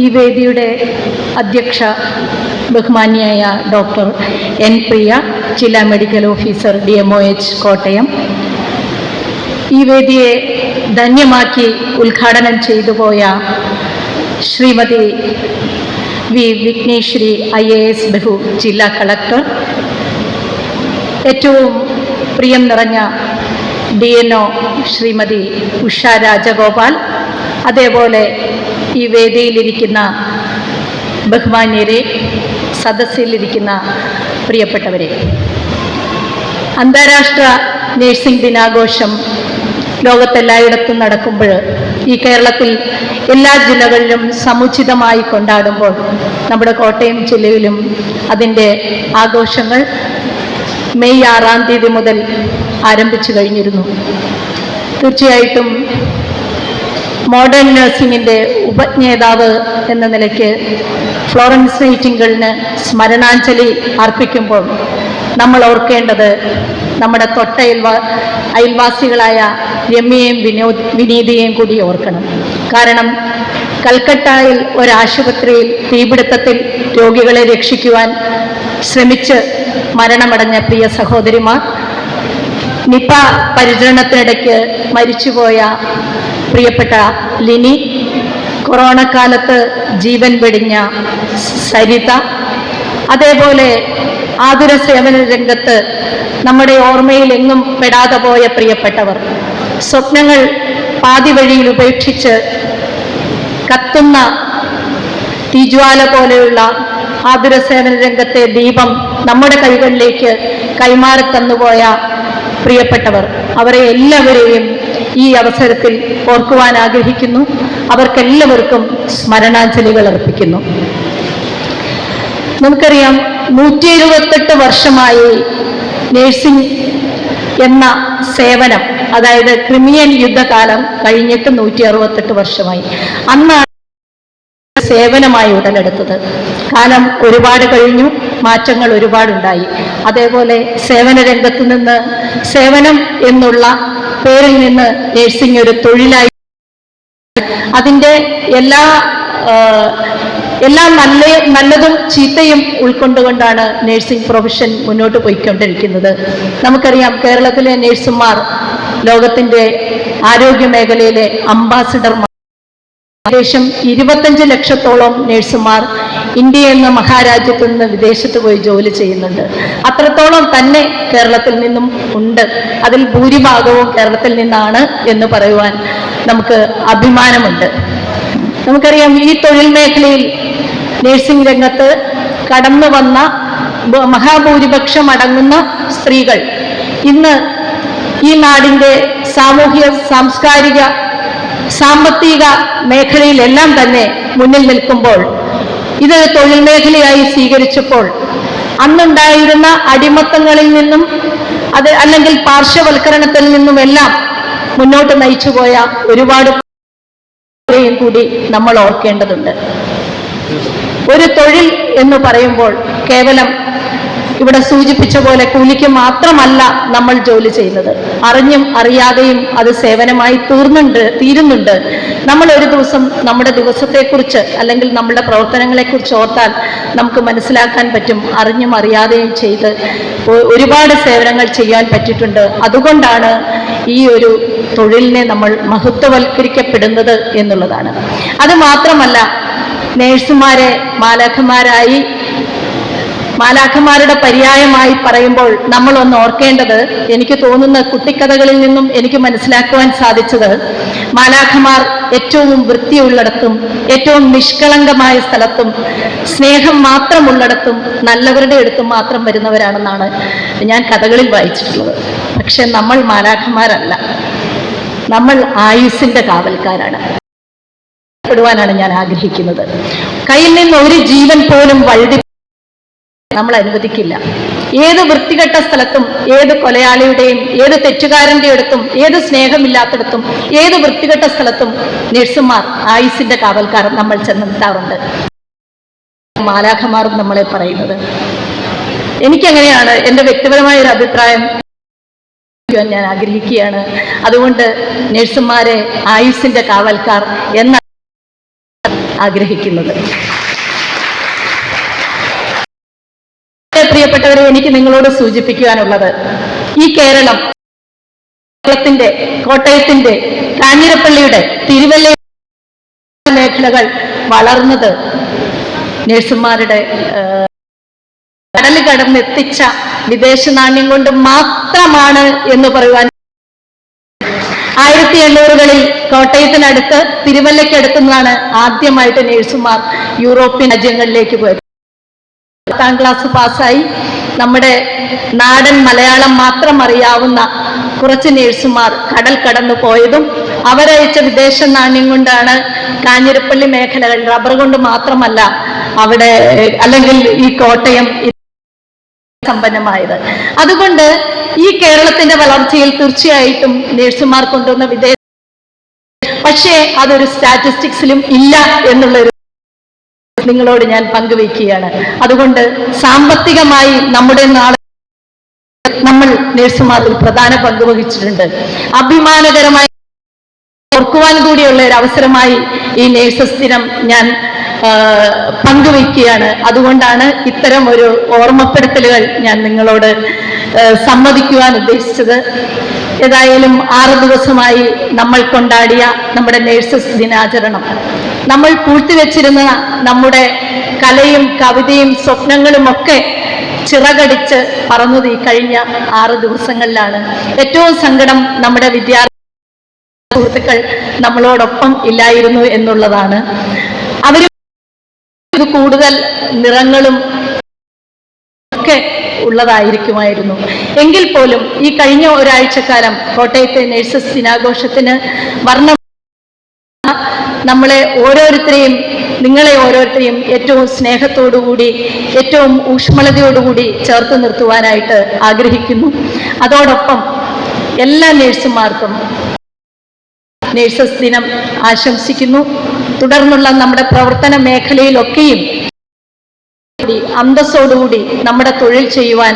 ഈ വേദിയുടെ അധ്യക്ഷ ബഹുമാന്യായ ഡോക്ടർ എൻ പ്രിയ ജില്ലാ medical officer D M O H Kottayam. ഈ വേദിയെ ധന്യമാക്കി ഉദ്ഘാടനം ചെയ്തു പോയ Shrimati V Vighneshwari I A S ബഹു ജില്ലാ കളക്ടർ. ഏറ്റവും പ്രിയം നിറഞ്ഞ D N O Shrimati Usha Rajagopal. അതേപോലെ ഈ വേദിയിലിരിക്കുന്ന ബഹുമാന്യരെ സദസ്സിലിരിക്കുന്ന പ്രിയപ്പെട്ടവരെ. അന്താരാഷ്ട്ര നേഴ്സിംഗ് ദിനാഘോഷം ലോകത്തെല്ലായിടത്തും നടക്കുമ്പോൾ ഈ കേരളത്തിൽ എല്ലാ ജില്ലകളിലും സമുചിതമായി കൊണ്ടാടുമ്പോൾ നമ്മുടെ കോട്ടയം ജില്ലയിലും അതിന്റെ ആഘോഷങ്ങൾ മെയ് ആറാം തീയതി മുതൽ ആരംഭിച്ചു കഴിഞ്ഞിരുന്നു. തീർച്ചയായിട്ടും മോഡേൺ നഴ്സിംഗിന്റെ ഉപജ്ഞേതാവ് എന്ന നിലയ്ക്ക് ഫ്ലോറൻസ് നൈറ്റിംഗിളിന് സ്മരണാഞ്ജലി അർപ്പിക്കുമ്പോൾ നമ്മൾ ഓർക്കേണ്ടത് നമ്മുടെ തൊട്ടയൽവാ അയൽവാസികളായ രമ്യയും വിനോ വിനീതിയെയും കൂടി ഓർക്കണം. കാരണം കൽക്കട്ടയിൽ ഒരാശുപത്രിയിൽ തീപിടുത്തത്തിൽ രോഗികളെ രക്ഷിക്കുവാൻ ശ്രമിച്ച് മരണമടഞ്ഞ പ്രിയ സഹോദരിമാർ നിപ പരിചരണത്തിനിടയ്ക്ക് മരിച്ചുപോയ പ്രിയപ്പെട്ട ലിനി കൊറോണ കാലത്ത് ജീവൻ വെടിഞ്ഞ സരിത അതേപോലെ ആതുര സേവന രംഗത്ത് നമ്മുടെ ഓർമ്മയിൽ എങ്ങും പെടാതെ പോയ പ്രിയപ്പെട്ടവർ സ്വപ്നങ്ങൾ പാതി വഴിയിൽ ഉപേക്ഷിച്ച് കത്തുന്ന തീജ്വാല പോലെയുള്ള ആതുര സേവന രംഗത്തെ ദീപം നമ്മുടെ കൈകളിലേക്ക് കൈമാറി തന്നുപോയ പ്രിയപ്പെട്ടവർ അവരെ എല്ലാവരെയും ഈ അവസരത്തിൽ ഓർക്കുവാൻ ആഗ്രഹിക്കുന്നു. അവർക്കെല്ലാവർക്കും സ്മരണാഞ്ജലികൾ അർപ്പിക്കുന്നു. നമുക്കറിയാം നൂറ്റി എഴുപത്തെട്ട് വർഷമായി നേഴ്സിംഗ് എന്ന സേവനം അതായത് ക്രിമിയൻ യുദ്ധകാലം കഴിഞ്ഞിട്ട് നൂറ്റി അറുപത്തെട്ട് വർഷമായി. അന്നാണ് സേവനമായി ഉടലെടുത്തത്. കാലം ഒരുപാട് കഴിഞ്ഞു മാറ്റങ്ങൾ ഒരുപാടുണ്ടായി. അതേപോലെ സേവന രംഗത്ത് നിന്ന് സേവനം എന്നുള്ള പേരിൽ നിന്ന് നേഴ്സിംഗ് ഒരു തൊഴിലായി. അതിന്റെ എല്ലാ എല്ലാ നല്ല നല്ലതും ചീത്തയും ഉൾക്കൊണ്ടുകൊണ്ടാണ് നഴ്സിംഗ് പ്രൊഫഷൻ മുന്നോട്ട് പോയിക്കൊണ്ടിരിക്കുന്നത്. നമുക്കറിയാം കേരളത്തിലെ നഴ്സുമാർ ലോകത്തിന്റെ ആരോഗ്യ മേഖലയിലെ അംബാസിഡർമാർ. ഏകദേശം ഇരുപത്തഞ്ച് ലക്ഷത്തോളം നഴ്സുമാർ ഇന്ത്യ എന്ന മഹാരാജ്യത്ത് നിന്ന് വിദേശത്ത് പോയി ജോലി ചെയ്യുന്നുണ്ട്. അത്രത്തോളം തന്നെ കേരളത്തിൽ നിന്നും ഉണ്ട്. അതിൽ ഭൂരിഭാഗവും കേരളത്തിൽ നിന്നാണ് എന്ന് പറയുവാൻ നമുക്ക് അഭിമാനമുണ്ട്. നമുക്കറിയാം ഈ തൊഴിൽ മേഖലയിൽ നഴ്സിംഗ് രംഗത്ത് കടന്നു വന്ന മഹാഭൂരിപക്ഷം അടങ്ങുന്ന സ്ത്രീകൾ ഇന്ന് ഈ നാടിന്റെ സാമൂഹ്യ സാംസ്കാരിക സാമ്പത്തിക മേഖലയിലെല്ലാം തന്നെ മുന്നിൽ നിൽക്കുമ്പോൾ ഇത് തൊഴിൽ മേഖലയായി സ്വീകരിച്ചപ്പോൾ അന്നുണ്ടായിരുന്ന അടിമത്തങ്ങളിൽ നിന്നും അത് അല്ലെങ്കിൽ പാർശ്വവൽക്കരണത്തിൽ നിന്നുമെല്ലാം മുന്നോട്ട് നയിച്ചുപോയ ഒരുപാട് കൂടി നമ്മൾ ഓർക്കേണ്ടതുണ്ട്. ഒരു തൊഴിൽ എന്ന് പറയുമ്പോൾ കേവലം ഇവിടെ സൂചിപ്പിച്ച പോലെ കൂലിക്ക് മാത്രമല്ല നമ്മൾ ജോലി ചെയ്യുന്നത്. അറിഞ്ഞും അറിയാതെയും അത് സേവനമായി തീർന്നുണ്ട് തീരുന്നുണ്ട്. നമ്മൾ ഒരു ദിവസം നമ്മുടെ ദിവസത്തെക്കുറിച്ച് അല്ലെങ്കിൽ നമ്മുടെ പ്രവർത്തനങ്ങളെക്കുറിച്ച് ഓർത്താൽ നമുക്ക് മനസ്സിലാക്കാൻ പറ്റും അറിഞ്ഞും അറിയാതെയും ചെയ്ത് ഒരുപാട് സേവനങ്ങൾ ചെയ്യാൻ പറ്റിയിട്ടുണ്ട്. അതുകൊണ്ടാണ് ഈ ഒരു തൊഴിലിനെ നമ്മൾ മഹത്വവൽക്കരിക്കപ്പെടുന്നത് എന്നുള്ളതാണ്. അത് മാത്രമല്ല നേഴ്സുമാരെ മാലാഖമാരായി മാലാഖമാരുടെ പര്യായമായി പറയുമ്പോൾ നമ്മൾ ഒന്ന് ഓർക്കേണ്ടത് എനിക്ക് തോന്നുന്ന കുട്ടിക്കഥകളിൽ നിന്നും എനിക്ക് മനസ്സിലാക്കുവാൻ സാധിച്ചത് മാലാഖമാർ ഏറ്റവും വൃത്തിയുള്ളിടത്തും ഏറ്റവും നിഷ്കളങ്കമായ സ്ഥലത്തും സ്നേഹം മാത്രമുള്ളിടത്തും നല്ലവരുടെ അടുത്തും മാത്രം വരുന്നവരാണെന്നാണ് ഞാൻ കഥകളിൽ വായിച്ചിട്ടുള്ളത്. പക്ഷെ നമ്മൾ മാലാഖമാരല്ല നമ്മൾ ആയുസിന്റെ കാവൽക്കാരാണ്. ാണ് ഞാൻ ആഗ്രഹിക്കുന്നത്. കയ്യിൽ നിന്ന് ഒരു ജീവൻ പോലും വഴുതി നമ്മൾ അനുവദിക്കില്ല ഏത് വൃത്തികെട്ട സ്ഥലത്തും ഏത് കൊലയാളിയുടെയും ഏത് തെറ്റുകാരന്റെ അടുത്തും ഏത് സ്നേഹമില്ലാത്തടത്തും ഏത് വൃത്തികെട്ട സ്ഥലത്തും നഴ്സുമാർ ആയുസിന്റെ കാവൽക്കാർ നമ്മൾ ചെന്നെത്താറുണ്ട്. മാലാഖമാർ നമ്മളെ പറയുന്നത്. എനിക്കങ്ങനെയാണ് എന്റെ വ്യക്തിപരമായ ഒരു അഭിപ്രായം ഞാൻ ആഗ്രഹിക്കുകയാണ്. അതുകൊണ്ട് നഴ്സുമാരെ ആയുസിന്റെ കാവൽക്കാർ എന്ന ആഗ്രഹിക്കുന്നത്. പ്രിയപ്പെട്ടവരെ എനിക്ക് നിങ്ങളോട് സൂചിപ്പിക്കുവാനുള്ളത് ഈ കേരളം കേരളത്തിന്റെ കോട്ടയത്തിന്റെ കാഞ്ഞിരപ്പള്ളിയുടെ തിരുവല്ല മേഖലകൾ വളർന്നത് നഴ്സുമാരുടെ കടൽ കടന്നെത്തിച്ച വിദേശ നാണ്യം കൊണ്ട് മാത്രമാണ് എന്ന് പറയുവാൻ ആയിരത്തി എണ്ണൂറുകളിൽ കോട്ടയത്തിനടുത്ത് തിരുവല്ലയ്ക്കടുത്തു നിന്നാണ് ആദ്യമായിട്ട് നഴ്സുമാർ യൂറോപ്യൻ രാജ്യങ്ങളിലേക്ക് പോയത്. പത്താം ക്ലാസ് പാസ്സായി. നമ്മുടെ നാടൻ മലയാളം മാത്രം അറിയാവുന്ന കുറച്ച് നേഴ്സുമാർ കടൽ കടന്നു പോയതും അവരയച്ച വിദേശ നാണ്യം കൊണ്ടാണ് കാഞ്ഞിരപ്പള്ളി മേഖലകൾ റബ്ബർ കൊണ്ട് മാത്രമല്ല അവിടെ അല്ലെങ്കിൽ ഈ കോട്ടയം സമ്പന്നമായത്. അതുകൊണ്ട് ഈ കേരളത്തിന്റെ വളർച്ചയിൽ തീർച്ചയായിട്ടും നേഴ്സുമാർ കൊണ്ടുവന്ന വിദേശ പക്ഷേ അതൊരു സ്റ്റാറ്റിസ്റ്റിക്സിലും ഇല്ല എന്നുള്ളൊരു നിങ്ങളോട് ഞാൻ പങ്കുവയ്ക്കുകയാണ്. അതുകൊണ്ട് സാമ്പത്തികമായി നമ്മുടെ നാളെ നമ്മൾ നഴ്സുമാരിൽ പ്രധാന പങ്ക് വഹിച്ചിട്ടുണ്ട്. അഭിമാനകരമായി ഓർക്കുവാൻ കൂടിയുള്ള ഒരു അവസരമായി ഈ നേഴ്സസ് ദിനം ഞാൻ പങ്കുവയ്ക്കുകയാണ്. അതുകൊണ്ടാണ് ഇത്തരം ഒരു ഓർമ്മപ്പെടുത്തലുകൾ ഞാൻ നിങ്ങളോട് സമ്മതിക്കുവാൻ ഉദ്ദേശിച്ചത്. ഏതായാലും ആറ് ദിവസമായി നമ്മൾ കൊണ്ടാടിയ നമ്മുടെ നേഴ്സസ് ദിനാചരണം. നമ്മൾ പൂഴ്ത്തിവെച്ചിരുന്ന നമ്മുടെ കലയും കവിതയും സ്വപ്നങ്ങളും ഒക്കെ ചിറകടിച്ച് പറന്നത് ഈ കഴിഞ്ഞ ആറ് ദിവസങ്ങളിലാണ്. ഏറ്റവും സങ്കടം നമ്മുടെ വിദ്യാർത്ഥി സുഹൃത്തുക്കൾ നമ്മളോടൊപ്പം ഇല്ലായിരുന്നു എന്നുള്ളതാണ്. അവർ കൂടുതൽ നിറങ്ങളും ഒക്കെ ഉള്ളതായിരിക്കുമായിരുന്നു. എങ്കിൽ പോലും ഈ കഴിഞ്ഞ ഒരാഴ്ചക്കാലം കോട്ടയത്തെ നഴ്സസ് ദിനാഘോഷത്തിന് വർണ നമ്മളെ ഓരോരുത്തരെയും നിങ്ങളെ ഓരോരുത്തരെയും ഏറ്റവും സ്നേഹത്തോടുകൂടി ഏറ്റവും ഊഷ്മളതയോടുകൂടി ചേർത്ത് നിർത്തുവാനായിട്ട് ആഗ്രഹിക്കുന്നു. അതോടൊപ്പം എല്ലാ നേഴ്സുമാർക്കും നേഴ്സസ് ദിനം ആശംസിക്കുന്നു. തുടർന്നുള്ള നമ്മുടെ പ്രവർത്തന മേഖലയിലൊക്കെയും അന്തസ്സോടുകൂടി നമ്മുടെ തൊഴിൽ ചെയ്യുവാൻ